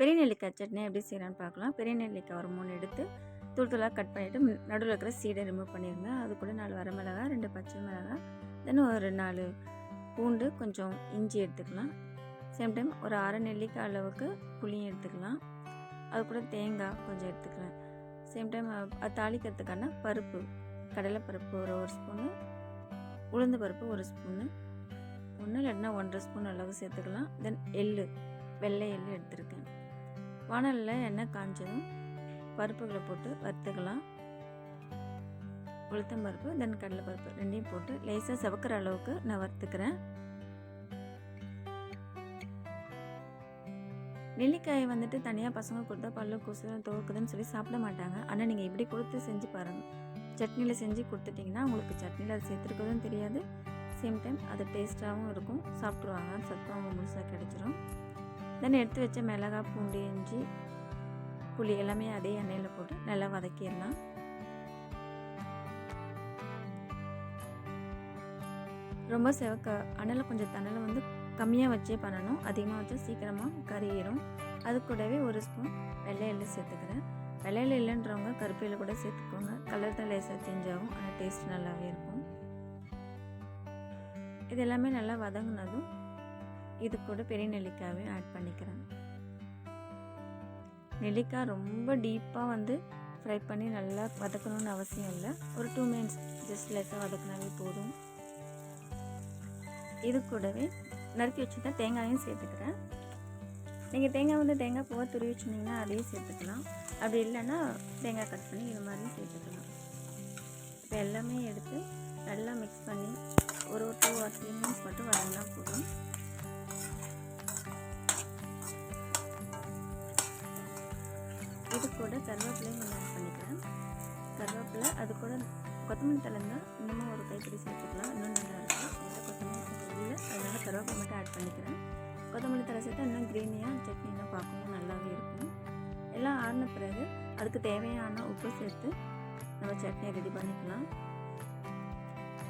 பெரிய நெல்லிக்காய் சட்னி எப்படி செய்யலான்னு பார்க்கலாம். பெரிய நெல்லிக்காய் ஒரு மூணு எடுத்து தூள் தூளாக கட் பண்ணிவிட்டு நடுவில் இருக்கிற சீடை ரிமூவ் பண்ணிடுங்க அது கூட நாலு வரமிளகாய் ரெண்டு பச்சை மிளகாய் தென் ஒரு நாலு பூண்டு கொஞ்சம் இஞ்சி எடுத்துக்கலாம். சேம் டைம் ஒரு அரை நெல்லிக்காய் அளவுக்கு புளியும் எடுத்துக்கலாம். அது கூட தேங்காய் கொஞ்சம் எடுத்துக்கலாம். சேம் டைம் அது தாளிக்கிறதுக்கான பருப்பு கடலை பருப்பு ஒரு ஒரு ஸ்பூனு உளுந்து பருப்பு ஒரு ஸ்பூனு ஒன்று இல்லைன்னா ஒன்றரை ஸ்பூன் அளவு சேர்த்துக்கலாம். தென் எள்ளு வெள்ளை எள்ளு எடுத்துருக்கேன். வானலில் எண்ணெய் காஞ்சதும் பருப்புகளை போட்டு வறுத்துக்கலாம். உளுத்தம் பருப்பு தென் கடலை பருப்பு ரெண்டையும் போட்டு லேசாக செவக்கிற அளவுக்கு நான் வறுத்துக்கிறேன். நெல்லிக்காயை வந்துட்டு தனியாக பசங்க கொடுத்தா பல்லு கூசு துவக்குதுன்னு சொல்லி சாப்பிட மாட்டாங்க. ஆனால் நீங்கள் இப்படி கொடுத்து செஞ்சு பாருங்கள் சட்னியில் செஞ்சு கொடுத்துட்டிங்கன்னா உங்களுக்கு சட்னியில் அது சேர்த்துருக்கதும் தெரியாது. சேம் டைம் அது டேஸ்ட்டாகவும் இருக்கும். சாப்பிட்ருவாங்க. சத்தம் அவங்க முழுசாக கிடச்சிரும். தென் எடுத்து வச்ச மிளகாய் பூண்டு இஞ்சி புளி எல்லாமே அதே எண்ணெயில் போட்டு நல்லா வதக்கிடலாம். ரொம்ப செவக்க அனலை கொஞ்சம் தணலை வந்து கம்மியாக வச்சே பண்ணணும். அதிகமாக வச்சா சீக்கிரமாக கறியிடும் அது கூடவே ஒரு ஸ்பூன் வெள்ளை எள்ளு சேர்த்துக்கிறேன். வெள்ளை எள்ளு இல்லைன்றவங்க கருப்பையில் கூட சேர்த்துக்கோங்க. கலர் தான் லேசாக சேஞ்ச் ஆகும். ஆனால் டேஸ்ட் நல்லாவே இருக்கும். இது எல்லாமே நல்லா வதங்கினதும் இது கூட பெரிய நெல்லிக்காவே ஆட் பண்ணிக்கிறேன். நெல்லிக்காய் ரொம்ப டீப்பாக வந்து ஃப்ரை பண்ணி நல்லா வதக்கணும்னு அவசியம் இல்லை. ஒரு டூ மினிட்ஸ் ஜஸ்ட் லைட்டாக வதக்கினாவே போதும். இது கூடவே நறுக்கி வச்சு தான் தேங்காயும் சேர்த்துக்கிறேன். நீங்கள் தேங்காய் வந்து தேங்காய் பூவை துருவி வச்சுருந்தீங்கன்னா அதையும் சேர்த்துக்கலாம். அப்படி இல்லைன்னா தேங்காய் கட் பண்ணி இது மாதிரியும் சேர்த்துக்கலாம். இப்போ எல்லாமே எடுத்து நல்லா மிக்ஸ் பண்ணி ஒரு டூ ஆர் த்ரீ மினிட்ஸ் மட்டும் வதங்கினா போதும். கூட கருவேப்பிலையும் கொஞ்சம் ஆட் பண்ணிக்கிறேன். கருவேப்பிலை அது கூட கொத்தமல்லி தலை இன்னமும் ஒரு கைப்பிடி சேர்த்துக்கலாம். இன்னும் நல்லாயிருக்கும் எந்த கொத்தமல்லி இல்லை அதனால் கருவேப்பிலை மட்டும் ஆட் பண்ணிக்கிறேன். கொத்தமல்லி தலை சேர்த்தா இன்னும் க்ரீனியாக சட்னிலாம் பார்க்கவும் நல்லாவே இருக்கும். எல்லாம் ஆடின பிறகு அதுக்கு தேவையான உப்பு சேர்த்து நம்ம சட்னியை ரெடி பண்ணிக்கலாம்.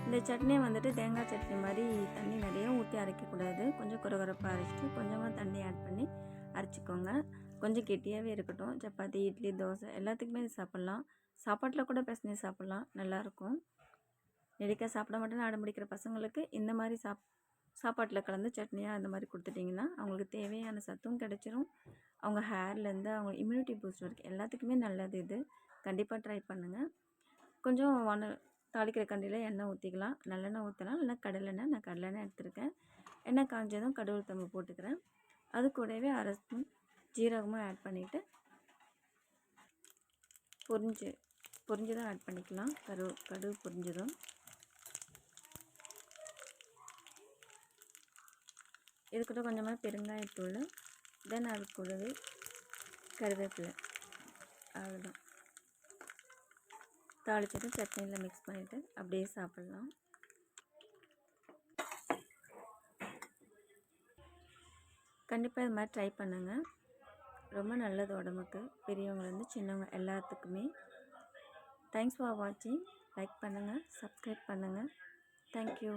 இந்த சட்னியை வந்துட்டு தேங்காய் சட்னி மாதிரி தண்ணி நிறைய ஊற்றி அரைக்கக்கூடாது. கொஞ்சம் குறகுறப்பாக அரைச்சிட்டு கொஞ்சமாக தண்ணி ஆட் பண்ணி அரைச்சிக்கோங்க. கொஞ்சம் கெட்டியாகவே இருக்கட்டும். சப்பாத்தி இட்லி தோசை எல்லாத்துக்குமே இது சாப்பிட்லாம். சாப்பாட்டில் கூட பிசைஞ்சு சாப்பிட்லாம். நல்லாயிருக்கும். நெல்லிக்காய் சாப்பிட மாட்டேன்னு ஆட முடிக்கிற பசங்களுக்கு இந்த மாதிரி சாப் சாப்பாட்டில் கலந்து சட்னியாக அந்த மாதிரி கொடுத்துட்டிங்கன்னா அவங்களுக்கு தேவையான சத்தும் கிடச்சிரும். அவங்க ஹேர்லேருந்து அவங்க இம்யூனிட்டி பூஸ்ட் வரைக்கும் எல்லாத்துக்குமே நல்லது இது. கண்டிப்பாக ட்ரை பண்ணுங்கள் கொஞ்சம் வான தாளிக்கிற கண்டியில் எண்ணெய் ஊற்றிக்கலாம் நல்லெண்ணெய் ஊற்றலாம் இல்லைனா கடலெண்ணெய் நான் கடலெண்ணெய் எடுத்துருக்கேன். எண்ணெய் காஞ்சதும் கடவுள் தம்பு போட்டுக்கிறேன். அது கூடவே அரை ஸ்பூன் ஜீரகமும் ஆட் பண்ணிவிட்டு பொரிஞ்சு பொரிஞ்சதும் ஆட் பண்ணிக்கலாம். கரு கடுகு பொரிஞ்சதும் இது கூட கொஞ்சமாக பெருங்காயத்தூள் தென் அது கூடவே கருவேப்பிலை. அவ்வளோதான் தாளிச்சிட்டு சட்னியில் மிக்ஸ் பண்ணிவிட்டு அப்படியே சாப்பிட்லாம். கண்டிப்பாக இது மாதிரி ட்ரை பண்ணுங்கள் ரொம்ப நல்லது உடம்புக்கு. பெரியவங்கலேருந்து சின்னவங்க எல்லாத்துக்குமே. தேங்க்ஸ் ஃபார் வாட்சிங் லைக் பண்ணுங்கள் சப்ஸ்கிரைப் பண்ணுங்கள் தேங்க்யூ